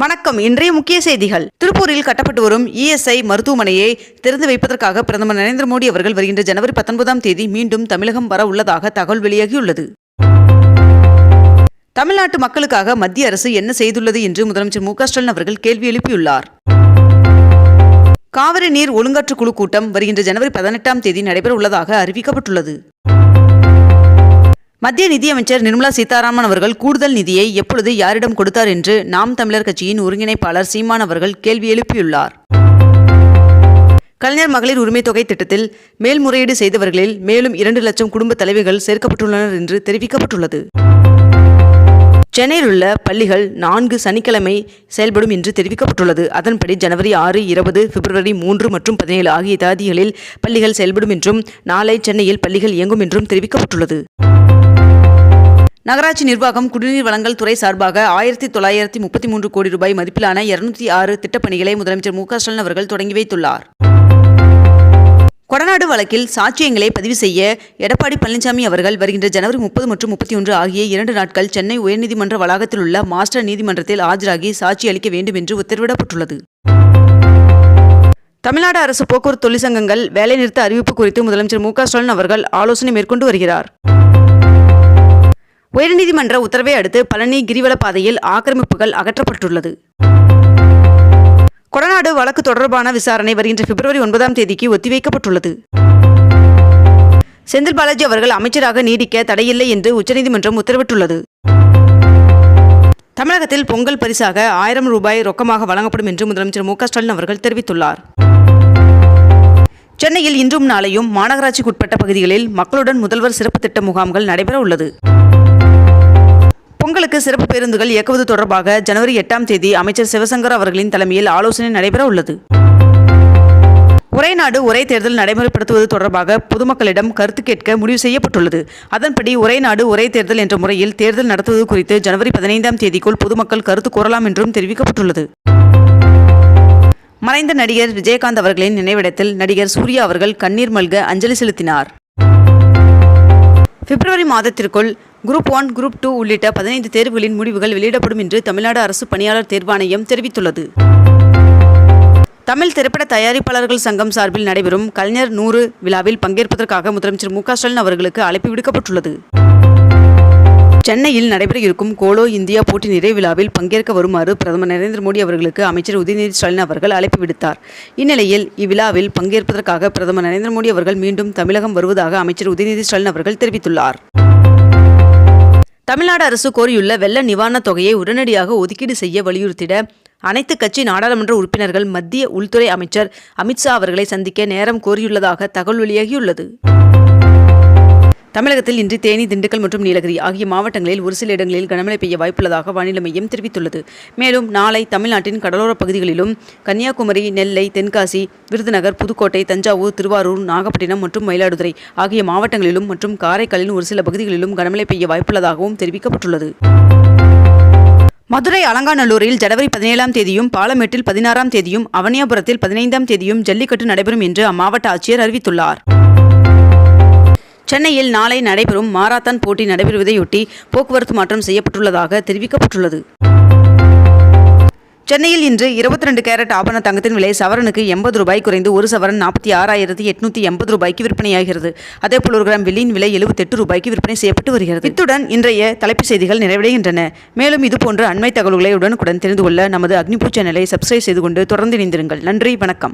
வணக்கம். இன்றைய முக்கிய செய்திகள். திருப்பூரில் கட்டப்பட்டு வரும் இஎஸ்ஐ மருத்துவமனையை திறந்து வைப்பதற்காக பிரதமர் நரேந்திர மோடி அவர்கள் வருகின்ற ஜனவரி பத்தொன்பதாம் தேதி மீண்டும் தமிழகம் வர உள்ளதாக தகவல் வெளியாகியுள்ளது. தமிழ்நாட்டு மக்களுக்காக மத்திய அரசு என்ன செய்துள்ளது என்று முதலமைச்சர் மு ஸ்டாலின் அவர்கள் கேள்வி எழுப்பியுள்ளார். காவிரி நீர் ஒழுங்காற்று குழு கூட்டம் வருகின்ற ஜனவரி பதினெட்டாம் தேதி நடைபெற உள்ளதாக அறிவிக்கப்பட்டுள்ளது. மத்திய நிதியமைச்சர் நிர்மலா சீதாராமன் அவர்கள் கூடுதல் நிதியை எப்பொழுது யாரிடம் கொடுத்தார் என்று நாம் தமிழர் கட்சியின் ஒருங்கிணைப்பாளர் சீமான் அவர்கள் கேள்வி எழுப்பியுள்ளார். கலைஞர் மகளிர் உரிமை தொகை திட்டத்தில் மேல்முறையீடு செய்தவர்களில் மேலும் இரண்டு லட்சம் குடும்ப தலைவிகள் சேர்க்கப்பட்டுள்ளனர் என்று தெரிவிக்கப்பட்டுள்ளது. சென்னையில் உள்ள பள்ளிகள் நான்கு சனிக்கிழமை செயல்படும் என்று தெரிவிக்கப்பட்டுள்ளது. அதன்படி ஜனவரி ஆறு இருபது பிப்ரவரி மூன்று மற்றும் பதினேழு ஆகிய தேதிகளில் பள்ளிகள் செயல்படும் என்றும் நாளை சென்னையில் பள்ளிகள் இயங்கும் என்றும் தெரிவிக்கப்பட்டுள்ளது. நகராட்சி நிர்வாகம் குடிநீர் வழங்கல் துறை சார்பாக ஆயிரத்தி தொள்ளாயிரத்தி முப்பத்தி மூன்று கோடி ரூபாய் மதிப்பிலான இருநூத்தி ஆறு திட்டப்பணிகளை முதலமைச்சர் மு க ஸ்டாலின் அவர்கள் தொடங்கி வைத்துள்ளார். கொடநாடு வழக்கில் சாட்சியங்களை பதிவு செய்ய எடப்பாடி பழனிசாமி அவர்கள் வருகின்ற ஜனவரி முப்பது மற்றும் முப்பத்தி ஒன்று ஆகிய இரண்டு நாட்கள் சென்னை உயர்நீதிமன்ற வளாகத்தில் உள்ள மாஸ்டர் நீதிமன்றத்தில் ஆஜராகி சாட்சி அளிக்க வேண்டும் என்று உத்தரவிடப்பட்டுள்ளது. தமிழ்நாடு அரசு போக்குவரத்து தொழிற்சங்கங்கள் வேலைநிறுத்த அறிவிப்பு குறித்து முதலமைச்சர் மு க ஸ்டாலின் அவர்கள் ஆலோசனை மேற்கொண்டு வருகிறார். உயர்நீதிமன்ற உத்தரவை அடுத்து பழனி கிரிவல பாதையில் ஆக்கிரமிப்புகள் அகற்றப்பட்டுள்ளது. கொடநாடு வழக்கு தொடர்பான விசாரணை வருகின்ற பிப்ரவரி ஒன்பதாம் தேதிக்கு ஒத்திவைக்கப்பட்டுள்ளது. செந்தில் பாலாஜி அவர்கள் அமைச்சராக நீடிக்க தடையில்லை என்று உச்சநீதிமன்றம் உத்தரவிட்டுள்ளது. தமிழகத்தில் பொங்கல் பரிசாக ஆயிரம் ரூபாய் ரொக்கமாக வழங்கப்படும் என்று முதலமைச்சர் மு ஸ்டாலின் அவர்கள் தெரிவித்துள்ளார். சென்னையில் இன்றும் நாளையும் மாநகராட்சிக்குட்பட்ட பகுதிகளில் மக்களுடன் முதல்வர் சிறப்பு திட்ட முகாம்கள் நடைபெற உள்ளது பொங்கலுக்கு சிறப்பு பேருந்துகள் இயக்குவது தொடர்பாக ஜனவரி எட்டாம் தேதி அமைச்சர் சிவசங்கர் அவர்களின் தலைமையில் ஆலோசனை நடைபெற உள்ளது. ஒரே நாடு ஒரே தேர்தல் நடைமுறைப்படுத்துவது தொடர்பாக பொதுமக்களிடம் கருத்து கேட்க முடிவு செய்யப்பட்டுள்ளது. அதன்படி ஒரே நாடு ஒரே தேர்தல் என்ற முறையில் தேர்தல் நடத்துவது குறித்து ஜனவரி பதினைந்தாம் தேதிக்குள் பொதுமக்கள் கருத்து கூறலாம் என்றும் தெரிவிக்கப்பட்டுள்ளது. மறைந்த நடிகர் விஜயகாந்த் அவர்களின் நினைவிடத்தில் நடிகர் சூர்யா அவர்கள் கண்ணீர் மல்க அஞ்சலி செலுத்தினார். பிப்ரவரி மாதத்திற்குள் குரூப் ஒன் குரூப் டூ உள்ளிட்ட பதினைந்து தேர்வுகளின் முடிவுகள் வெளியிடப்படும் என்று தமிழ்நாடு அரசு பணியாளர் தேர்வாணையம் தெரிவித்துள்ளது. தமிழ் திரைப்பட தயாரிப்பாளர்கள் சங்கம் சார்பில் நடைபெறும் கலைஞர் நூறு விழாவில் பங்கேற்பதற்காக முதலமைச்சர் மு க ஸ்டாலின் அவர்களுக்கு அழைப்பு விடுக்கப்பட்டுள்ளது. சென்னையில் நடைபெற இருக்கும் கோலோ இந்தியா போட்டி நிறைவிழாவில் பங்கேற்க வருமாறு பிரதமர் நரேந்திர மோடி அவர்களுக்கு அமைச்சர் உதயநிதி ஸ்டாலின் அவர்கள் அழைப்பு விடுத்தார். இந்நிலையில் இவ்விழாவில் பங்கேற்பதற்காக பிரதமர் நரேந்திர மோடி அவர்கள் மீண்டும் தமிழகம் வருவதாக அமைச்சர் உதயநிதி ஸ்டாலின் அவர்கள் தெரிவித்துள்ளார். தமிழ்நாடு அரசு கோரியுள்ள வெள்ள நிவாரணத் தொகையை உடனடியாக ஒதுக்கீடு செய்ய வலியுறுத்திட அனைத்து கட்சி நாடாளுமன்ற உறுப்பினர்கள் மத்திய உள்துறை அமைச்சர் அமித்ஷா அவர்களை சந்திக்க நேரம் கோரியுள்ளதாக தகவல் வெளியாகியுள்ளது. தமிழகத்தில் இன்று தேனி திண்டுக்கல் மற்றும் நீலகிரி ஆகிய மாவட்டங்களில் ஒரு சில இடங்களில் கனமழை பெய்ய வாய்ப்புள்ளதாக வானிலை மையம் தெரிவித்துள்ளது. மேலும் நாளை தமிழ்நாட்டின் கடலோரப் பகுதிகளிலும் கன்னியாகுமரி நெல்லை தென்காசி விருதுநகர் புதுக்கோட்டை தஞ்சாவூர் திருவாரூர் நாகப்பட்டினம் மற்றும் மயிலாடுதுறை ஆகிய மாவட்டங்களிலும் மற்றும் காரைக்காலின் ஒரு சில பகுதிகளிலும் கனமழை பெய்ய வாய்ப்புள்ளதாகவும் தெரிவிக்கப்பட்டுள்ளது. மதுரை அலங்காநல்லூரில் ஜனவரி பதினேழாம் தேதியும் பாலமேட்டில் பதினாறாம் தேதியும் அவனியாபுரத்தில் பதினைந்தாம் தேதியும் ஜல்லிக்கட்டு நடைபெறும் என்று அம்மாவட்ட ஆட்சியர் அறிவித்துள்ளார். சென்னையில் நாளை நடைபெறும் மாராத்தான் போட்டி நடைபெறுவதையொட்டி போக்குவரத்து மாற்றம் செய்யப்பட்டுள்ளதாக தெரிவிக்கப்பட்டுள்ளது. சென்னையில் இன்று இருபத்தி ரெண்டு கேரட் ஆபண தங்கத்தின் விலை சவரனுக்கு எண்பது ரூபாய் குறைந்து ஒரு சவரன் நாற்பத்தி ஆறாயிரத்தி எட்நூத்தி எண்பது ரூபாய்க்கு விற்பனையாகிறது. அதேபோல் ஒரு கிராம் வெள்ளியின் விலை எழுபத்தெட்டு ரூபாய்க்கு விற்பனை செய்யப்பட்டு வருகிறது. இத்துடன் இன்றைய தலைப்புச் செய்திகள் நிறைவடைகின்றன. மேலும் இதுபோன்ற அண்மை தகவல்களை உடனுக்குடன் தெரிந்து கொள்ள நமது அக்னிபூ சேனலை சப்ஸ்கிரைப் செய்து கொண்டு தொடர்ந்து இணைந்திருங்கள். நன்றி வணக்கம்.